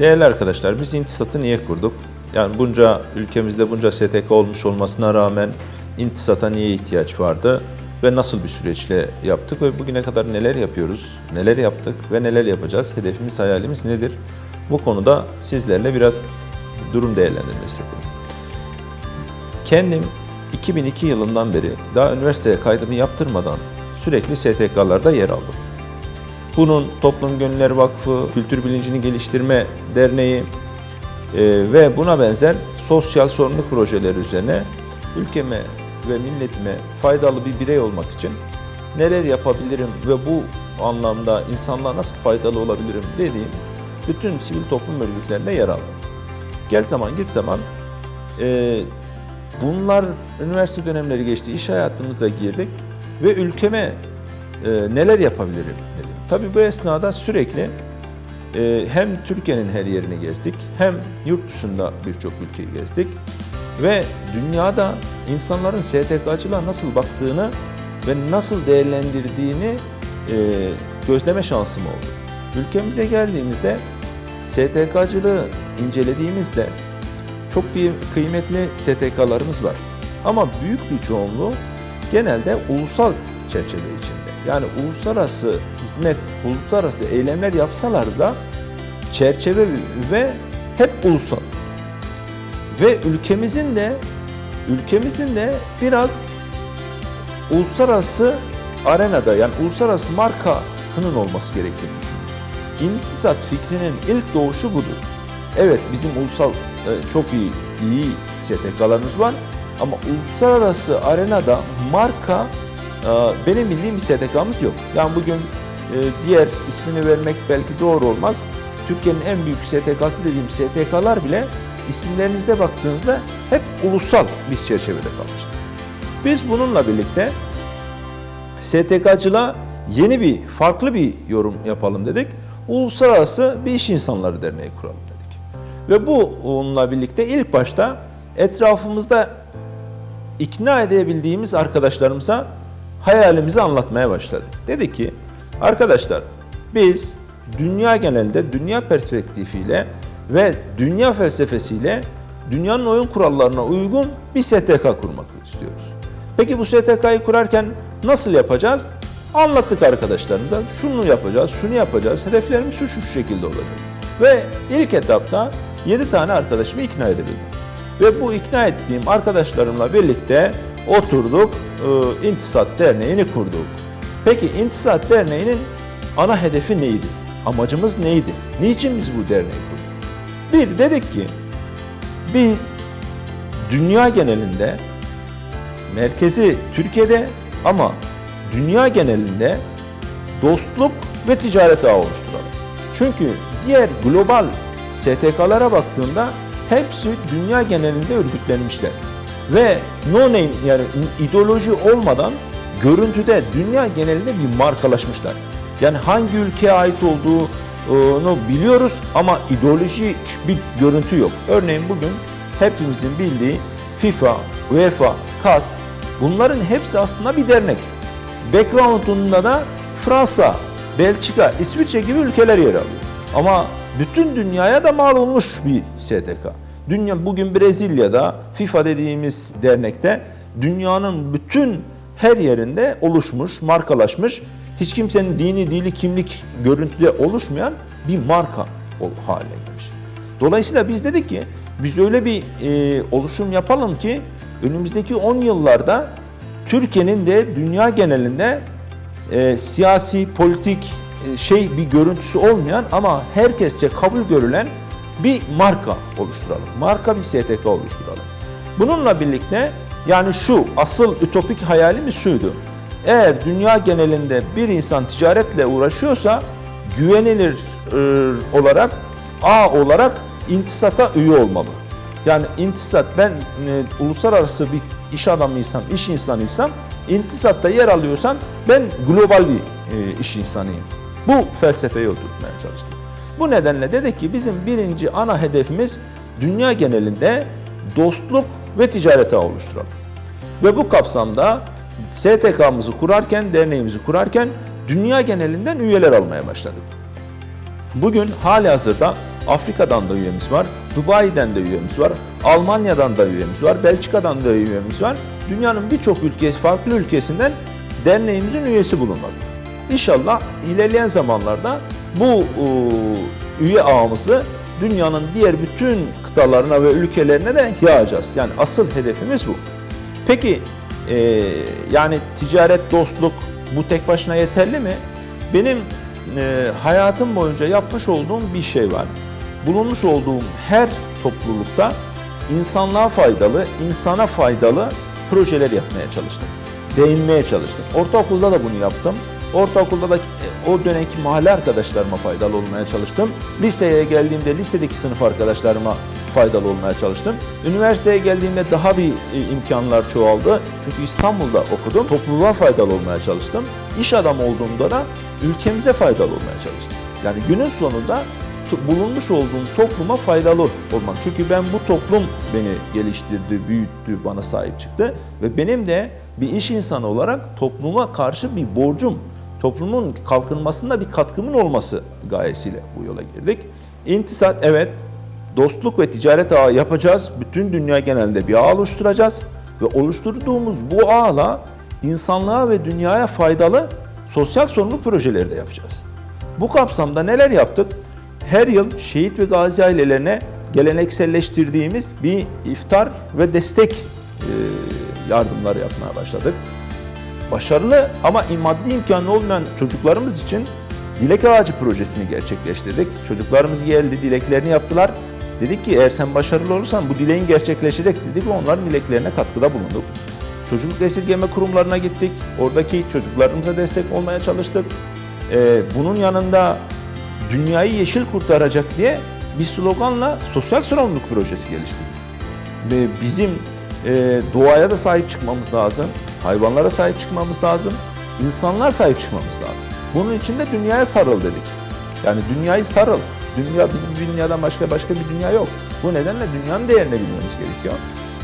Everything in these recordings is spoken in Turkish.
Değerli arkadaşlar biz intisatı niye kurduk? Yani bunca ülkemizde bunca STK olmuş olmasına rağmen intisata niye ihtiyaç vardı ve nasıl bir süreçle yaptık ve bugüne kadar neler yapıyoruz, neler yaptık ve neler yapacağız, hedefimiz, hayalimiz nedir? Bu konuda sizlerle biraz durum değerlendirmesi yapalım. Kendim 2002 yılından beri daha üniversiteye kaydımı yaptırmadan sürekli STK'larda yer aldım. Bunun Toplum Gönüller Vakfı, Kültür Bilincini Geliştirme Derneği e, ve buna benzer sosyal sorumluluk projeleri üzerine ülkeme ve milletime faydalı bir birey olmak için neler yapabilirim ve bu anlamda insanlığa nasıl faydalı olabilirim dediğim bütün sivil toplum örgütlerinde yer aldım. Gel zaman git zaman e, bunlar üniversite dönemleri geçti, iş hayatımıza girdik ve ülkeme e, neler yapabilirim. Tabii bu esnada sürekli e, hem Türkiye'nin her yerini gezdik hem yurt dışında birçok ülkeyi gezdik ve dünyada insanların STK'cılığa nasıl baktığını ve nasıl değerlendirdiğini e, gözleme şansım oldu. Ülkemize geldiğimizde STK'cılığı incelediğimizde çok bir kıymetli STK'larımız var. Ama büyük bir çoğunluğu genelde ulusal çerçeve içinde. Yani uluslararası hizmet, uluslararası eylemler yapsalar da çerçeve ve hep ulusal. Ve ülkemizin de ülkemizin de biraz uluslararası arenada yani uluslararası markasının olması gerektiğini düşünüyorum. İntisat fikrinin ilk doğuşu budur. Evet bizim ulusal e, çok iyi iyi STK'larımız var ama uluslararası arenada marka benim bildiğim bir STK'mız yok. Yani bugün e, diğer ismini vermek belki doğru olmaz. Türkiye'nin en büyük STK'sı dediğim STK'lar bile isimlerinize baktığınızda hep ulusal bir çerçevede kalmıştır. Biz bununla birlikte STK'cılığa yeni bir, farklı bir yorum yapalım dedik. Uluslararası bir iş insanları derneği kuralım dedik. Ve bu onunla birlikte ilk başta etrafımızda ikna edebildiğimiz arkadaşlarımıza hayalimizi anlatmaya başladık. Dedi ki arkadaşlar biz dünya genelinde dünya perspektifiyle ve dünya felsefesiyle dünyanın oyun kurallarına uygun bir STK kurmak istiyoruz. Peki bu STK'yı kurarken nasıl yapacağız? Anlattık arkadaşlarımıza. Şunu yapacağız, şunu yapacağız. Hedeflerimiz şu şu şekilde olacak. Ve ilk etapta 7 tane arkadaşımı ikna edebildim. Ve bu ikna ettiğim arkadaşlarımla birlikte oturduk, e, İntisat Derneği'ni kurduk. Peki İntisat Derneği'nin ana hedefi neydi? Amacımız neydi? Niçin biz bu derneği kurduk? Bir, dedik ki biz dünya genelinde merkezi Türkiye'de ama dünya genelinde dostluk ve ticaret ağı oluşturalım. Çünkü diğer global STK'lara baktığında hepsi dünya genelinde örgütlenmişler. Ve no name yani ideoloji olmadan görüntüde dünya genelinde bir markalaşmışlar. Yani hangi ülkeye ait olduğunu biliyoruz ama ideolojik bir görüntü yok. Örneğin bugün hepimizin bildiği FIFA, UEFA, KAST bunların hepsi aslında bir dernek. Background'unda da Fransa, Belçika, İsviçre gibi ülkeler yer alıyor. Ama bütün dünyaya da mal olmuş bir STK. Dünya bugün Brezilya'da FIFA dediğimiz dernekte dünyanın bütün her yerinde oluşmuş, markalaşmış, hiç kimsenin dini, dili, kimlik görüntüde oluşmayan bir marka haline gelmiş. Dolayısıyla biz dedik ki biz öyle bir e, oluşum yapalım ki önümüzdeki 10 yıllarda Türkiye'nin de dünya genelinde e, siyasi, politik e, şey bir görüntüsü olmayan ama herkesçe kabul görülen bir marka oluşturalım. Marka bir STK oluşturalım. Bununla birlikte yani şu asıl ütopik hayalimiz şuydu. Eğer dünya genelinde bir insan ticaretle uğraşıyorsa güvenilir e, olarak A olarak intisata üye olmalı. Yani intisat ben e, uluslararası bir iş adamıysam, iş insanıysam intisatta yer alıyorsam ben global bir e, iş insanıyım. Bu felsefeyi oturtmaya çalıştık. Bu nedenle dedik ki bizim birinci ana hedefimiz dünya genelinde dostluk ve ticaret ağı oluşturalım. Ve bu kapsamda STK'mızı kurarken, derneğimizi kurarken dünya genelinden üyeler almaya başladık. Bugün hali hazırda Afrika'dan da üyemiz var, Dubai'den de üyemiz var, Almanya'dan da üyemiz var, Belçika'dan da üyemiz var. Dünyanın birçok ülke, farklı ülkesinden derneğimizin üyesi bulunmakta. İnşallah ilerleyen zamanlarda bu e, üye ağımızı dünyanın diğer bütün kıtalarına ve ülkelerine de yayacağız. Yani asıl hedefimiz bu. Peki e, yani ticaret, dostluk bu tek başına yeterli mi? Benim e, hayatım boyunca yapmış olduğum bir şey var. Bulunmuş olduğum her toplulukta insanlığa faydalı, insana faydalı projeler yapmaya çalıştım. Değinmeye çalıştım. Ortaokulda da bunu yaptım. Ortaokulda da e, o dönemki mahalle arkadaşlarıma faydalı olmaya çalıştım. Liseye geldiğimde lisedeki sınıf arkadaşlarıma faydalı olmaya çalıştım. Üniversiteye geldiğimde daha bir e, imkanlar çoğaldı. Çünkü İstanbul'da okudum. Topluluğa faydalı olmaya çalıştım. İş adamı olduğumda da ülkemize faydalı olmaya çalıştım. Yani günün sonunda bulunmuş olduğum topluma faydalı olmak. Çünkü ben bu toplum beni geliştirdi, büyüttü, bana sahip çıktı ve benim de bir iş insanı olarak topluma karşı bir borcum, toplumun kalkınmasında bir katkımın olması gayesiyle bu yola girdik. İntisat evet dostluk ve ticaret ağı yapacağız. Bütün dünya genelinde bir ağ oluşturacağız ve oluşturduğumuz bu ağla insanlığa ve dünyaya faydalı sosyal sorumluluk projeleri de yapacağız. Bu kapsamda neler yaptık? Her yıl şehit ve gazi ailelerine gelenekselleştirdiğimiz bir iftar ve destek e, yardımları yapmaya başladık. Başarılı ama maddi imkanı olmayan çocuklarımız için Dilek Ağacı projesini gerçekleştirdik. Çocuklarımız geldi, dileklerini yaptılar. Dedik ki eğer sen başarılı olursan bu dileğin gerçekleşecek dedik ve onların dileklerine katkıda bulunduk. Çocukluk esirgeme kurumlarına gittik. Oradaki çocuklarımıza destek olmaya çalıştık. Ee, bunun yanında dünyayı yeşil kurtaracak diye bir sloganla sosyal sorumluluk projesi geliştirdik. Ve bizim e, doğaya da sahip çıkmamız lazım, hayvanlara sahip çıkmamız lazım, insanlar sahip çıkmamız lazım. Bunun için de dünyaya sarıl dedik. Yani dünyayı sarıl. Dünya bizim dünyadan başka başka bir dünya yok. Bu nedenle dünyanın değerini bilmemiz gerekiyor.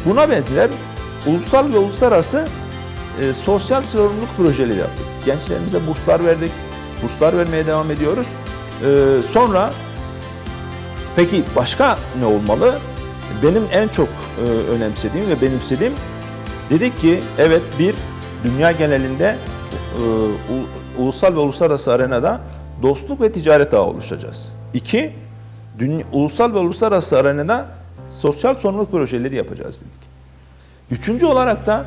Buna benzer ulusal ve uluslararası e, sosyal sorumluluk projeleri yaptık. Gençlerimize burslar verdik. Burslar vermeye devam ediyoruz. E, sonra peki başka ne olmalı? Benim en çok e, önemsediğim ve benimsediğim dedik ki evet bir dünya genelinde e, ulusal ve uluslararası arenada dostluk ve ticaret ağı oluşacağız. İki, dünya, ulusal ve uluslararası arenada sosyal sorumluluk projeleri yapacağız dedik. Üçüncü olarak da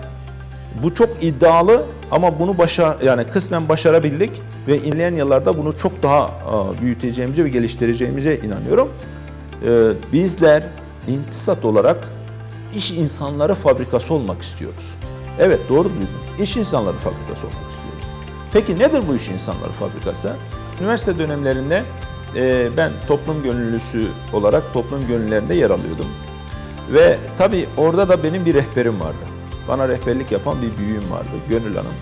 bu çok iddialı ama bunu başa yani kısmen başarabildik ve ilerleyen yıllarda bunu çok daha e, büyüteceğimize ve geliştireceğimize inanıyorum. E, Bizler intisat olarak iş insanları fabrikası olmak istiyoruz. Evet doğru duydunuz. İş insanları fabrikası olmak istiyoruz. Peki nedir bu iş insanları fabrikası? Üniversite dönemlerinde e, ben toplum gönüllüsü olarak toplum gönüllülerinde yer alıyordum. Ve tabii orada da benim bir rehberim vardı. Bana rehberlik yapan bir büyüğüm vardı, Gönül Hanım.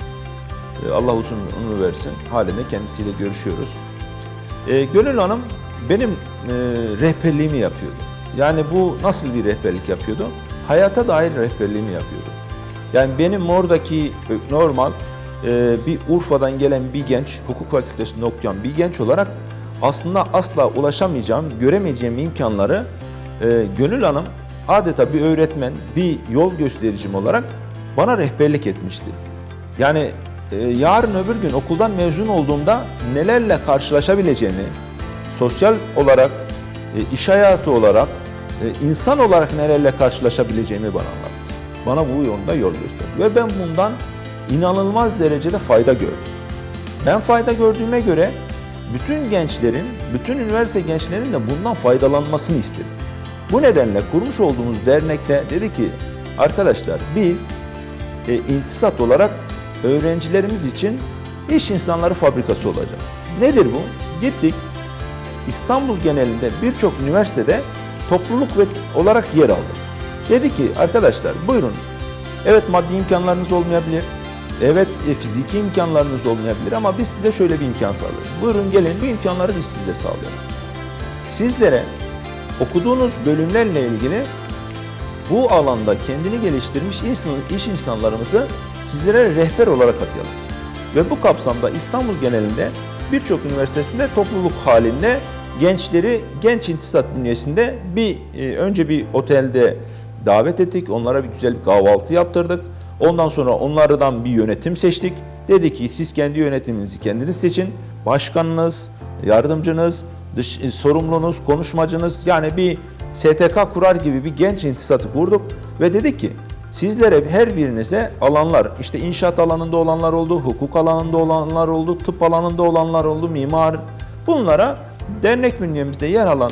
E, Allah uzun ömür versin. Halen de kendisiyle görüşüyoruz. E, Gönül Hanım benim e, rehberliğimi yapıyordu. Yani bu nasıl bir rehberlik yapıyordu? Hayata dair rehberliğimi yapıyordu. Yani benim oradaki e, normal e, bir Urfa'dan gelen bir genç, hukuk fakültesinde okuyan bir genç olarak aslında asla ulaşamayacağım, göremeyeceğim imkanları e, Gönül Hanım adeta bir öğretmen, bir yol göstericim olarak bana rehberlik etmişti. Yani yarın öbür gün okuldan mezun olduğumda nelerle karşılaşabileceğimi, sosyal olarak, iş hayatı olarak, insan olarak nelerle karşılaşabileceğimi bana anlattı. Bana bu yolda yol gösterdi. Ve ben bundan inanılmaz derecede fayda gördüm. Ben fayda gördüğüme göre bütün gençlerin, bütün üniversite gençlerinin de bundan faydalanmasını istedim. Bu nedenle kurmuş olduğumuz dernekte dedi ki arkadaşlar biz e, intisat olarak öğrencilerimiz için iş insanları fabrikası olacağız. Nedir bu? Gittik İstanbul genelinde birçok üniversitede topluluk ve olarak yer aldık. Dedi ki arkadaşlar buyurun. Evet maddi imkanlarınız olmayabilir. Evet e, fiziki imkanlarınız olmayabilir ama biz size şöyle bir imkan sağlıyoruz. Buyurun gelin bu imkanları biz size sağlayalım. Sizlere okuduğunuz bölümlerle ilgili bu alanda kendini geliştirmiş iş insanlarımızı sizlere rehber olarak atayalım. Ve bu kapsamda İstanbul genelinde birçok üniversitesinde topluluk halinde gençleri genç intisat bünyesinde bir e, önce bir otelde davet ettik. Onlara bir güzel bir kahvaltı yaptırdık. Ondan sonra onlardan bir yönetim seçtik. Dedi ki siz kendi yönetiminizi kendiniz seçin. Başkanınız, yardımcınız, dış, e, sorumlunuz, konuşmacınız yani bir STK kurar gibi bir genç intisatı kurduk ve dedik ki sizlere her birinize alanlar işte inşaat alanında olanlar oldu, hukuk alanında olanlar oldu, tıp alanında olanlar oldu, mimar bunlara dernek bünyemizde yer alan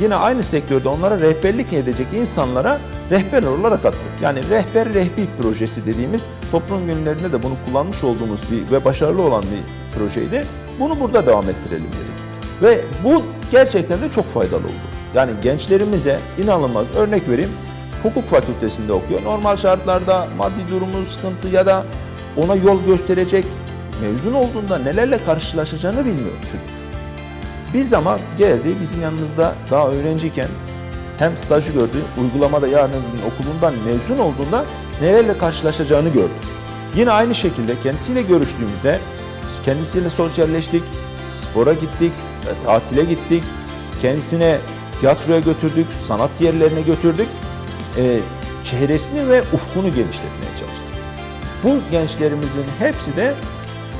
yine aynı sektörde onlara rehberlik edecek insanlara rehber olarak attık. Yani rehber rehbi projesi dediğimiz toplum günlerinde de bunu kullanmış olduğumuz bir ve başarılı olan bir projeydi. Bunu burada devam ettirelim dedik. Ve bu gerçekten de çok faydalı oldu. Yani gençlerimize inanılmaz örnek vereyim. Hukuk fakültesinde okuyor. Normal şartlarda maddi durumu sıkıntı ya da ona yol gösterecek mezun olduğunda nelerle karşılaşacağını bilmiyor çocuk. Bir zaman geldi bizim yanımızda daha öğrenciyken hem stajı gördü, uygulamada yarın okulundan mezun olduğunda nelerle karşılaşacağını gördü. Yine aynı şekilde kendisiyle görüştüğümüzde kendisiyle sosyalleştik, spora gittik, e, tatile gittik, kendisine tiyatroya götürdük, sanat yerlerine götürdük. E, çehresini ve ufkunu genişletmeye çalıştık. Bu gençlerimizin hepsi de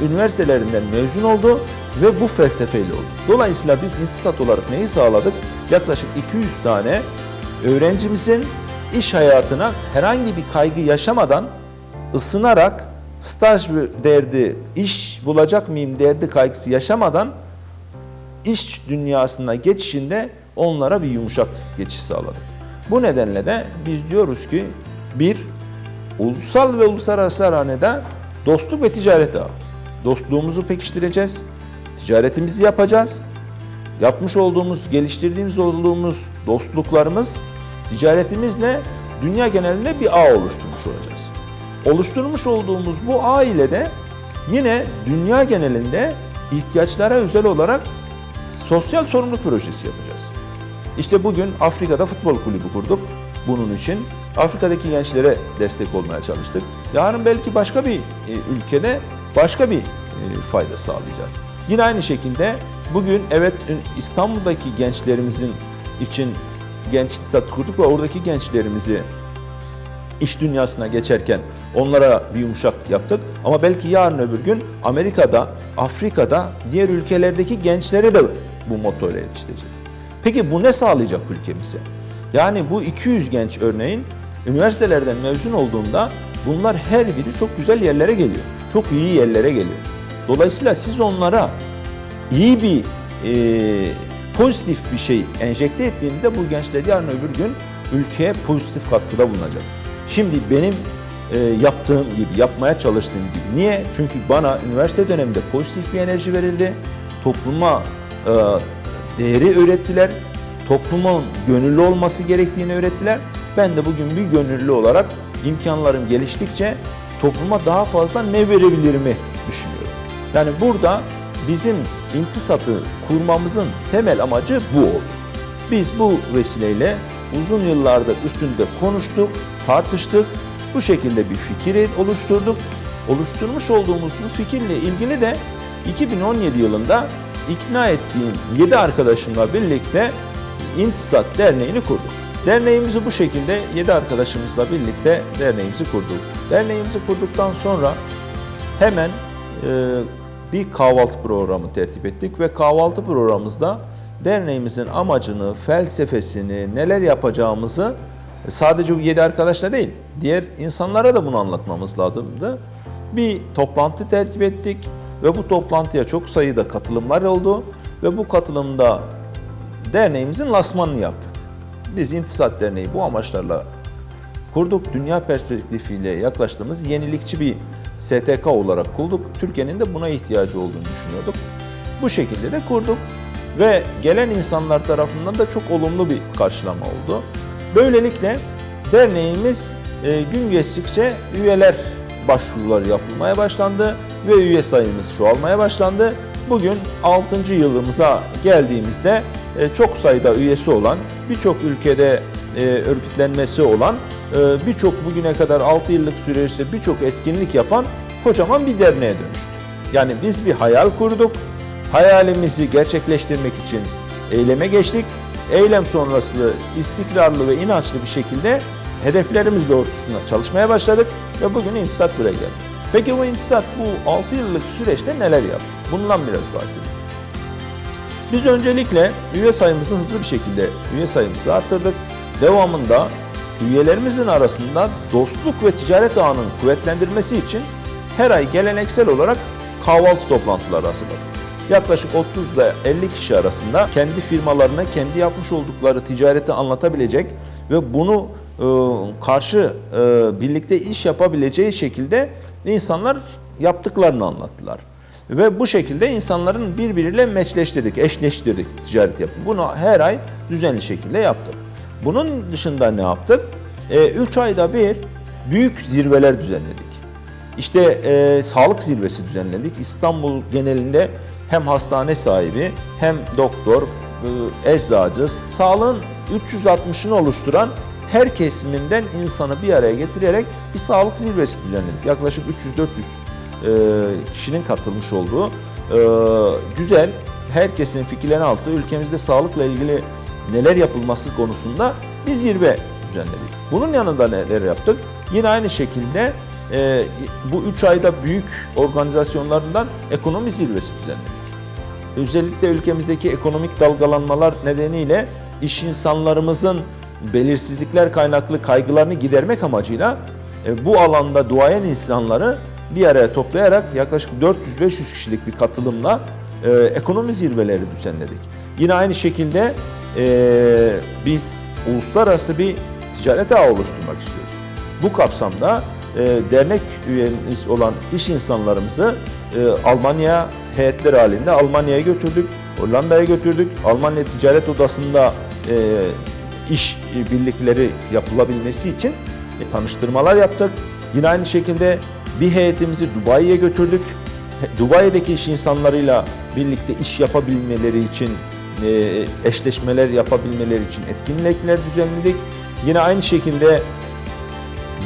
üniversitelerinden mezun oldu ve bu felsefeyle oldu. Dolayısıyla biz intisat olarak neyi sağladık? Yaklaşık 200 tane öğrencimizin iş hayatına herhangi bir kaygı yaşamadan ısınarak staj derdi, iş bulacak mıyım derdi kaygısı yaşamadan iş dünyasına geçişinde onlara bir yumuşak geçiş sağladık. Bu nedenle de biz diyoruz ki bir, ulusal ve uluslararası arenada dostluk ve ticaret ağı. Dostluğumuzu pekiştireceğiz, ticaretimizi yapacağız. Yapmış olduğumuz, geliştirdiğimiz olduğumuz dostluklarımız ticaretimizle dünya genelinde bir ağ oluşturmuş olacağız. Oluşturmuş olduğumuz bu ağ ile de yine dünya genelinde ihtiyaçlara özel olarak sosyal sorumluluk projesi yapacağız. İşte bugün Afrika'da futbol kulübü kurduk bunun için. Afrika'daki gençlere destek olmaya çalıştık. Yarın belki başka bir e, ülkede başka bir e, fayda sağlayacağız. Yine aynı şekilde bugün evet İstanbul'daki gençlerimizin için genç iktisat kurduk ve oradaki gençlerimizi iş dünyasına geçerken onlara bir yumuşak yaptık. Ama belki yarın öbür gün Amerika'da, Afrika'da, diğer ülkelerdeki gençlere de bu motto ile yetiştireceğiz. Peki bu ne sağlayacak ülkemize? Yani bu 200 genç örneğin üniversitelerden mezun olduğunda bunlar her biri çok güzel yerlere geliyor. Çok iyi yerlere geliyor. Dolayısıyla siz onlara iyi bir e, pozitif bir şey enjekte ettiğinizde bu gençler yarın öbür gün ülkeye pozitif katkıda bulunacak. Şimdi benim e, yaptığım gibi, yapmaya çalıştığım gibi. Niye? Çünkü bana üniversite döneminde pozitif bir enerji verildi. Topluma e, değeri öğrettiler. Toplumun gönüllü olması gerektiğini öğrettiler. Ben de bugün bir gönüllü olarak imkanlarım geliştikçe topluma daha fazla ne verebilirimi düşünüyorum. Yani burada bizim intisatı kurmamızın temel amacı bu oldu. Biz bu vesileyle uzun yıllardır üstünde konuştuk, tartıştık. Bu şekilde bir fikir oluşturduk. Oluşturmuş olduğumuz bu fikirle ilgili de 2017 yılında ikna ettiğim 7 arkadaşımla birlikte İntisat Derneği'ni kurduk. Derneğimizi bu şekilde 7 arkadaşımızla birlikte derneğimizi kurduk. Derneğimizi kurduktan sonra hemen e, bir kahvaltı programı tertip ettik ve kahvaltı programımızda derneğimizin amacını, felsefesini, neler yapacağımızı sadece bu 7 arkadaşla değil, diğer insanlara da bunu anlatmamız lazımdı. Bir toplantı tertip ettik ve bu toplantıya çok sayıda katılımlar oldu ve bu katılımda derneğimizin lasmanını yaptık. Biz İntisat Derneği bu amaçlarla kurduk. Dünya perspektifiyle yaklaştığımız yenilikçi bir STK olarak kurduk. Türkiye'nin de buna ihtiyacı olduğunu düşünüyorduk. Bu şekilde de kurduk ve gelen insanlar tarafından da çok olumlu bir karşılama oldu. Böylelikle derneğimiz e, gün geçtikçe üyeler başvuruları yapılmaya başlandı ve üye sayımız çoğalmaya başlandı. Bugün 6. yılımıza geldiğimizde e, çok sayıda üyesi olan, birçok ülkede e, örgütlenmesi olan, birçok bugüne kadar 6 yıllık süreçte birçok etkinlik yapan kocaman bir derneğe dönüştü. Yani biz bir hayal kurduk, hayalimizi gerçekleştirmek için eyleme geçtik. Eylem sonrası istikrarlı ve inançlı bir şekilde hedeflerimiz doğrultusunda çalışmaya başladık ve bugün İntisat buraya geldi. Peki bu İntisat bu 6 yıllık süreçte neler yaptı? Bundan biraz bahsedelim. Biz öncelikle üye sayımızı hızlı bir şekilde üye sayımızı arttırdık. Devamında üyelerimizin arasında dostluk ve ticaret ağının kuvvetlendirmesi için her ay geleneksel olarak kahvaltı toplantıları hazırladık. Yaklaşık 30 ile 50 kişi arasında kendi firmalarını, kendi yapmış oldukları ticareti anlatabilecek ve bunu e, karşı e, birlikte iş yapabileceği şekilde insanlar yaptıklarını anlattılar. Ve bu şekilde insanların birbiriyle meçleştirdik, eşleştirdik ticaret yapımı. Bunu her ay düzenli şekilde yaptık. Bunun dışında ne yaptık? 3 ayda bir büyük zirveler düzenledik. İşte e, sağlık zirvesi düzenledik. İstanbul genelinde hem hastane sahibi hem doktor, e, eczacı, sağlığın 360'ını oluşturan her kesiminden insanı bir araya getirerek bir sağlık zirvesi düzenledik. Yaklaşık 300-400 e, kişinin katılmış olduğu e, güzel, herkesin fikirlerini altı ülkemizde sağlıkla ilgili neler yapılması konusunda bir zirve düzenledik. Bunun yanında neler yaptık? Yine aynı şekilde e, bu üç ayda büyük organizasyonlarından ekonomi zirvesi düzenledik. Özellikle ülkemizdeki ekonomik dalgalanmalar nedeniyle iş insanlarımızın belirsizlikler kaynaklı kaygılarını gidermek amacıyla e, bu alanda duayen insanları bir araya toplayarak yaklaşık 400-500 kişilik bir katılımla e, ekonomi zirveleri düzenledik. Yine aynı şekilde e, biz uluslararası bir ticaret ağı oluşturmak istiyoruz. Bu kapsamda e, dernek üyemiz olan iş insanlarımızı e, Almanya heyetler halinde Almanya'ya götürdük, Hollanda'ya götürdük. Almanya Ticaret Odası'nda e, iş birlikleri yapılabilmesi için e, tanıştırmalar yaptık. Yine aynı şekilde bir heyetimizi Dubai'ye götürdük. Dubai'deki iş insanlarıyla birlikte iş yapabilmeleri için, e, eşleşmeler yapabilmeleri için etkinlikler düzenledik. Yine aynı şekilde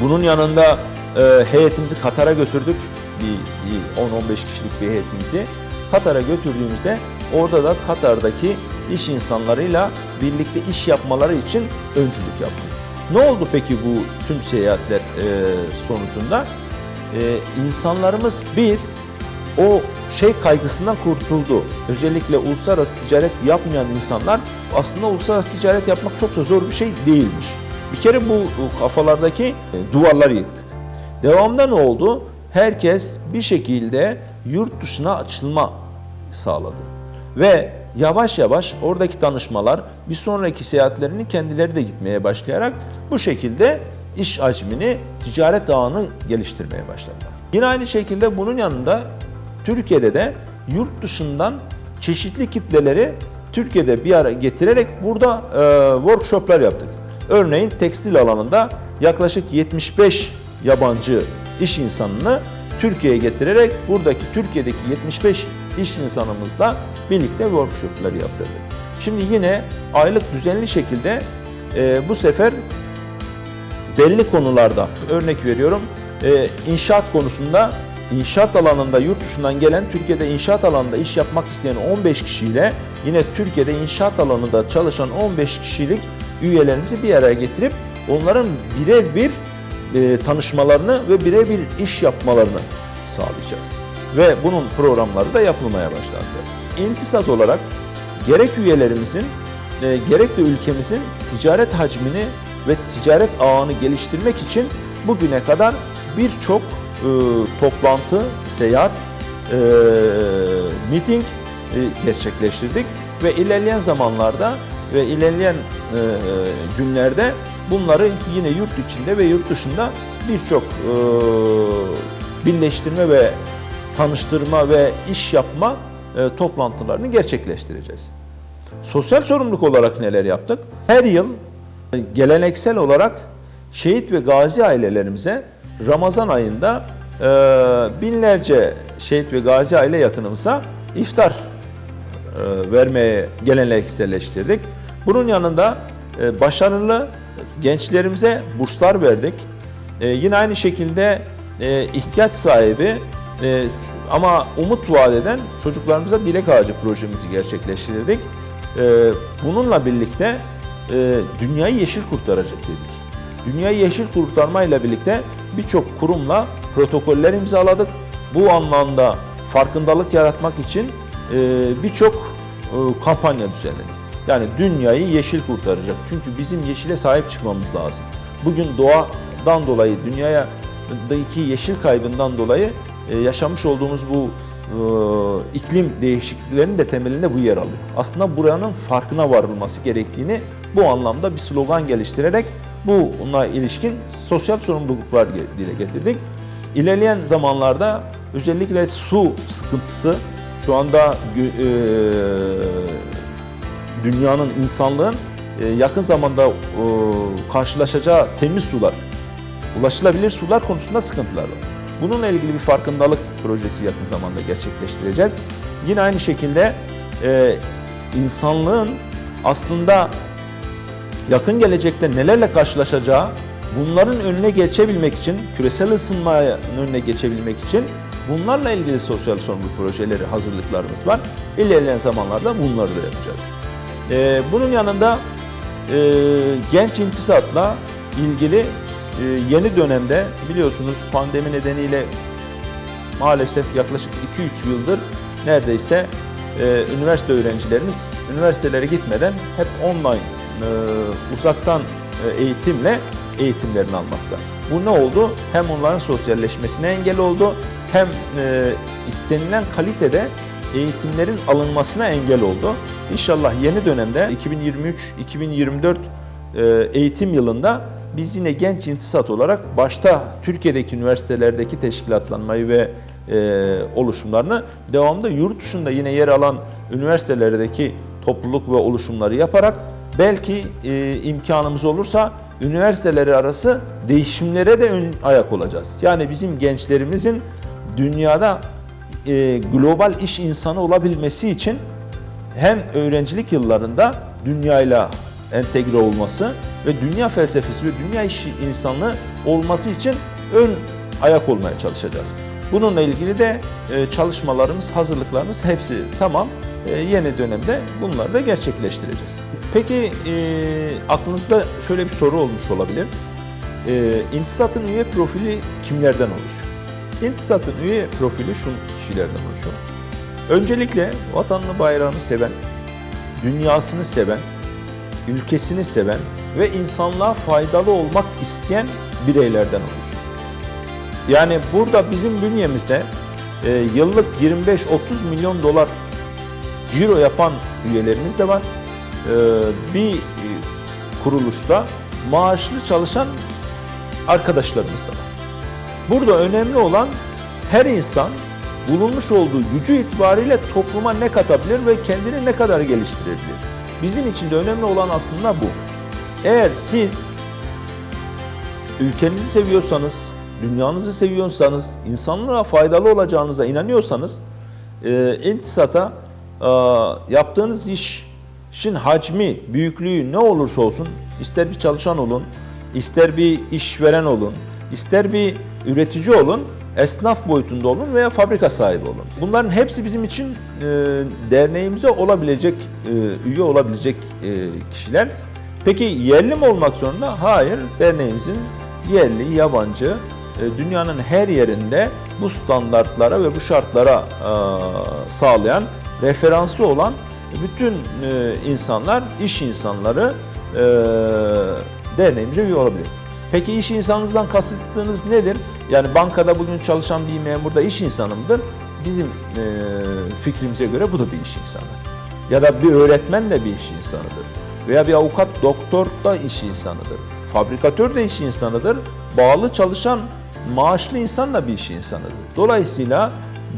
bunun yanında e, heyetimizi Katar'a götürdük. Bir, bir 10-15 kişilik bir heyetimizi. Katar'a götürdüğümüzde orada da Katar'daki iş insanlarıyla birlikte iş yapmaları için öncülük yaptık. Ne oldu peki bu tüm seyahatler e, sonucunda? E, insanlarımız bir, o şey kaygısından kurtuldu. Özellikle uluslararası ticaret yapmayan insanlar aslında uluslararası ticaret yapmak çok da zor bir şey değilmiş. Bir kere bu kafalardaki e, duvarları yıktık. Devamında ne oldu? Herkes bir şekilde yurt dışına açılma sağladı. Ve yavaş yavaş oradaki tanışmalar bir sonraki seyahatlerini kendileri de gitmeye başlayarak bu şekilde iş hacmini, ticaret ağını geliştirmeye başladılar. Yine aynı şekilde bunun yanında Türkiye'de de yurt dışından çeşitli kitleleri Türkiye'de bir ara getirerek burada e, workshoplar yaptık. Örneğin tekstil alanında yaklaşık 75 yabancı iş insanını Türkiye'ye getirerek buradaki Türkiye'deki 75 iş insanımızla birlikte workshoplar yaptırdık. Şimdi yine aylık düzenli şekilde e, bu sefer belli konularda örnek veriyorum e, inşaat konusunda inşaat alanında yurt dışından gelen Türkiye'de inşaat alanında iş yapmak isteyen 15 kişiyle yine Türkiye'de inşaat alanında çalışan 15 kişilik üyelerimizi bir araya getirip onların birebir e, tanışmalarını ve birebir iş yapmalarını sağlayacağız. Ve bunun programları da yapılmaya başlandı. İntisat olarak gerek üyelerimizin e, gerek de ülkemizin ticaret hacmini ve ticaret ağını geliştirmek için bugüne kadar birçok e, toplantı, seyahat, e, meeting e, gerçekleştirdik ve ilerleyen zamanlarda ve ilerleyen e, e, günlerde bunları yine yurt içinde ve yurt dışında birçok e, birleştirme ve tanıştırma ve iş yapma e, toplantılarını gerçekleştireceğiz. Sosyal sorumluluk olarak neler yaptık? Her yıl e, geleneksel olarak şehit ve gazi ailelerimize Ramazan ayında e, binlerce şehit ve gazi aile yakınımıza iftar e, vermeye gelenekselleştirdik. Bunun yanında e, başarılı gençlerimize burslar verdik. E, yine aynı şekilde e, ihtiyaç sahibi e, ama umut vaat eden çocuklarımıza dilek ağacı projemizi gerçekleştirdik. E, bununla birlikte e, dünyayı yeşil kurtaracak dedik. Dünyayı yeşil kurtarmayla birlikte birçok kurumla protokoller imzaladık. Bu anlamda farkındalık yaratmak için e, birçok e, kampanya düzenledik. Yani dünyayı yeşil kurtaracak. Çünkü bizim yeşile sahip çıkmamız lazım. Bugün doğadan dolayı, dünyadaki yeşil kaybından dolayı e, yaşamış olduğumuz bu iklim değişikliklerinin de temelinde bu yer alıyor. Aslında buranın farkına varılması gerektiğini bu anlamda bir slogan geliştirerek buna ilişkin sosyal sorumluluklar dile getirdik. İlerleyen zamanlarda özellikle su sıkıntısı şu anda e, dünyanın, insanlığın e, yakın zamanda e, karşılaşacağı temiz sular, ulaşılabilir sular konusunda sıkıntılar var. Bununla ilgili bir farkındalık projesi yakın zamanda gerçekleştireceğiz. Yine aynı şekilde e, insanlığın aslında yakın gelecekte nelerle karşılaşacağı, bunların önüne geçebilmek için, küresel ısınmanın önüne geçebilmek için bunlarla ilgili sosyal sorumluluk projeleri, hazırlıklarımız var. İlerleyen zamanlarda bunları da yapacağız. Ee, bunun yanında e, genç intisatla ilgili e, yeni dönemde biliyorsunuz pandemi nedeniyle maalesef yaklaşık 2-3 yıldır neredeyse e, üniversite öğrencilerimiz üniversitelere gitmeden hep online uzaktan e, eğitimle eğitimlerini almakta. Bu ne oldu? Hem onların sosyalleşmesine engel oldu hem e, istenilen kalitede eğitimlerin alınmasına engel oldu. İnşallah yeni dönemde 2023-2024 e, eğitim yılında biz yine genç intisat olarak başta Türkiye'deki üniversitelerdeki teşkilatlanmayı ve e, oluşumlarını devamlı yurt dışında yine yer alan üniversitelerdeki topluluk ve oluşumları yaparak belki e, imkanımız olursa üniversiteleri arası değişimlere de ön ayak olacağız. Yani bizim gençlerimizin dünyada e, global iş insanı olabilmesi için hem öğrencilik yıllarında dünyayla entegre olması ve dünya felsefesi ve dünya iş insanlığı olması için ön ayak olmaya çalışacağız. Bununla ilgili de e, çalışmalarımız, hazırlıklarımız hepsi tamam. E, yeni dönemde bunları da gerçekleştireceğiz. Peki e, aklınızda şöyle bir soru olmuş olabilir. E, İntisat'ın üye profili kimlerden oluşuyor? İntisat'ın üye profili şu kişilerden oluşuyor. Öncelikle vatanını bayrağını seven, dünyasını seven, ülkesini seven ve insanlığa faydalı olmak isteyen bireylerden oluşuyor. Yani burada bizim bünyemizde e, yıllık 25-30 milyon dolar ciro yapan üyelerimiz de var. E, bir e, kuruluşta maaşlı çalışan arkadaşlarımız da var. Burada önemli olan her insan bulunmuş olduğu gücü itibariyle topluma ne katabilir ve kendini ne kadar geliştirebilir. Bizim için de önemli olan aslında bu. Eğer siz ülkenizi seviyorsanız, dünyanızı seviyorsanız, insanlığa faydalı olacağınıza inanıyorsanız, e, intisata e, yaptığınız iş, işin hacmi, büyüklüğü ne olursa olsun, ister bir çalışan olun, ister bir işveren olun, ister bir üretici olun, esnaf boyutunda olun veya fabrika sahibi olun. Bunların hepsi bizim için e, derneğimize olabilecek, e, üye olabilecek e, kişiler. Peki yerli mi olmak zorunda? Hayır, derneğimizin yerli, yabancı, e, dünyanın her yerinde bu standartlara ve bu şartlara e, sağlayan, referansı olan bütün e, insanlar, iş insanları e, derneğimize üye olabilir. Peki iş insanınızdan kasıttığınız nedir? Yani bankada bugün çalışan bir memur da iş insanı mıdır? Bizim e, fikrimize göre bu da bir iş insanı. Ya da bir öğretmen de bir iş insanıdır. Veya bir avukat, doktor da iş insanıdır. Fabrikatör de iş insanıdır. Bağlı çalışan maaşlı insan da bir iş insanıdır. Dolayısıyla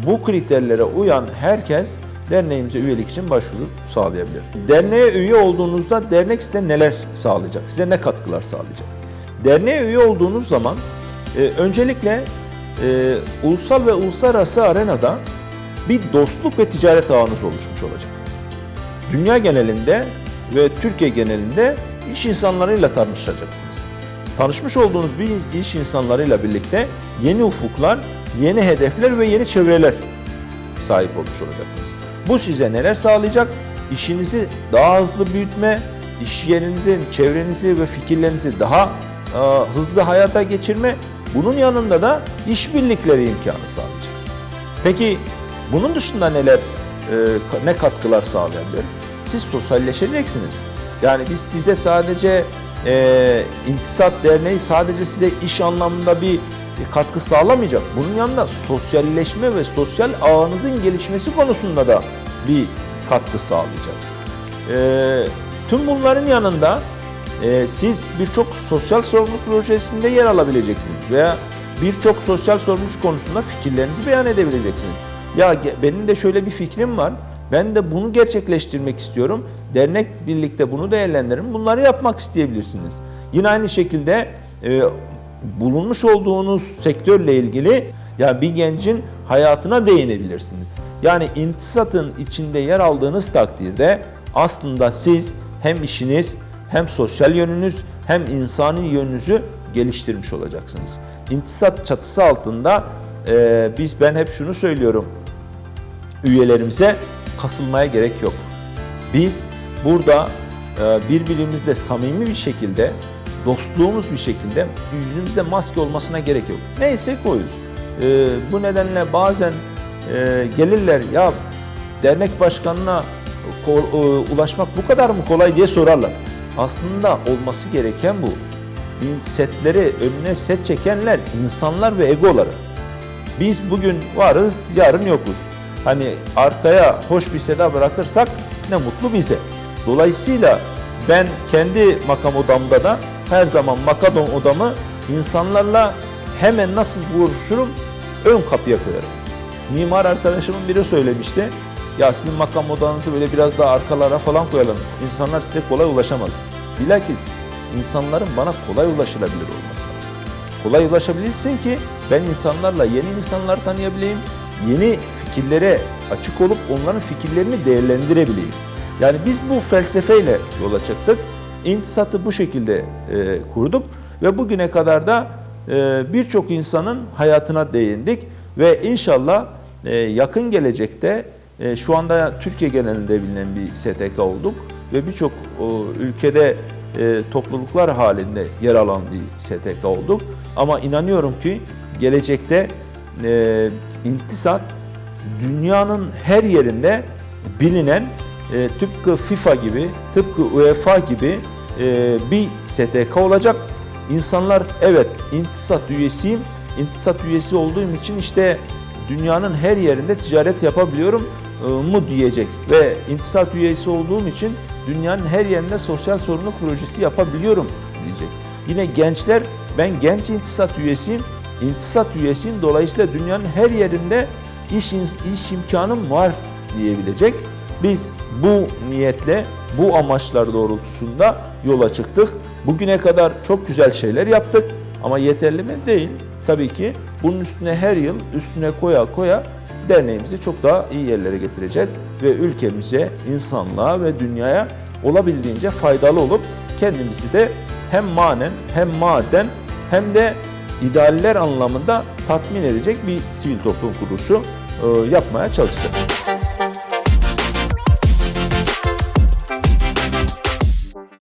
bu kriterlere uyan herkes derneğimize üyelik için başvuru sağlayabilir. Derneğe üye olduğunuzda dernek size neler sağlayacak? Size ne katkılar sağlayacak? Derneğe üye olduğunuz zaman e, öncelikle e, ulusal ve uluslararası arenada bir dostluk ve ticaret ağınız oluşmuş olacak. Dünya genelinde ve Türkiye genelinde iş insanlarıyla tanışacaksınız. Tanışmış olduğunuz bir iş insanlarıyla birlikte yeni ufuklar, yeni hedefler ve yeni çevreler sahip olmuş olacaksınız. Bu size neler sağlayacak? işinizi daha hızlı büyütme, iş yerinizin, çevrenizi ve fikirlerinizi daha e, hızlı hayata geçirme, bunun yanında da işbirlikleri imkanı sağlayacak. Peki bunun dışında neler, e, ne katkılar sağlayabilir? Siz sosyalleşeceksiniz. Yani biz size sadece e, İntisat Derneği sadece size iş anlamında bir katkı sağlamayacak. Bunun yanında sosyalleşme ve sosyal ağınızın gelişmesi konusunda da bir katkı sağlayacak. E, tüm bunların yanında e, siz birçok sosyal sorumluluk projesinde yer alabileceksiniz veya birçok sosyal sorumluluk konusunda fikirlerinizi beyan edebileceksiniz. Ya benim de şöyle bir fikrim var. Ben de bunu gerçekleştirmek istiyorum. Dernek birlikte bunu değerlendirin. Bunları yapmak isteyebilirsiniz. Yine aynı şekilde e, bulunmuş olduğunuz sektörle ilgili ya bir gencin hayatına değinebilirsiniz. Yani intisatın içinde yer aldığınız takdirde aslında siz hem işiniz hem sosyal yönünüz hem insani yönünüzü geliştirmiş olacaksınız. İntisat çatısı altında e, biz ben hep şunu söylüyorum üyelerimize kasılmaya gerek yok. Biz burada e, birbirimizle samimi bir şekilde, dostluğumuz bir şekilde yüzümüzde maske olmasına gerek yok. Neyse koyuz. E, bu nedenle bazen e, gelirler ya dernek başkanına e, ulaşmak bu kadar mı kolay diye sorarlar. Aslında olması gereken bu. Setleri önüne set çekenler insanlar ve egoları. Biz bugün varız, yarın yokuz. Hani arkaya hoş bir seda bırakırsak ne mutlu bize. Dolayısıyla ben kendi makam odamda da her zaman makam odamı insanlarla hemen nasıl buluşurum ön kapıya koyarım. Mimar arkadaşımın biri söylemişti. Ya sizin makam odanızı böyle biraz daha arkalara falan koyalım. İnsanlar size kolay ulaşamaz. Bilakis insanların bana kolay ulaşılabilir olması lazım kolay ulaşabilsin ki ben insanlarla yeni insanlar tanıyabileyim, yeni fikirlere açık olup onların fikirlerini değerlendirebileyim. Yani biz bu felsefeyle yola çıktık. İntisatı bu şekilde e, kurduk ve bugüne kadar da e, birçok insanın hayatına değindik ve inşallah e, yakın gelecekte e, şu anda Türkiye genelinde bilinen bir STK olduk ve birçok ülkede e, topluluklar halinde yer alan bir STK olduk. Ama inanıyorum ki gelecekte e, intisat dünyanın her yerinde bilinen e, tıpkı FIFA gibi, tıpkı UEFA gibi e, bir STK olacak. İnsanlar evet intisat üyesiyim, intisat üyesi olduğum için işte dünyanın her yerinde ticaret yapabiliyorum e, mu diyecek ve intisat üyesi olduğum için dünyanın her yerinde sosyal sorumluluk projesi yapabiliyorum diyecek. Yine gençler ben genç intisat üyesiyim, intisat üyesiyim dolayısıyla dünyanın her yerinde iş, iş imkanım var diyebilecek. Biz bu niyetle, bu amaçlar doğrultusunda yola çıktık. Bugüne kadar çok güzel şeyler yaptık ama yeterli mi? Değil. Tabii ki bunun üstüne her yıl üstüne koya koya derneğimizi çok daha iyi yerlere getireceğiz ve ülkemize, insanlığa ve dünyaya olabildiğince faydalı olup kendimizi de hem manen hem maden hem de idealler anlamında tatmin edecek bir sivil toplum kuruluşu e, yapmaya çalışacağız.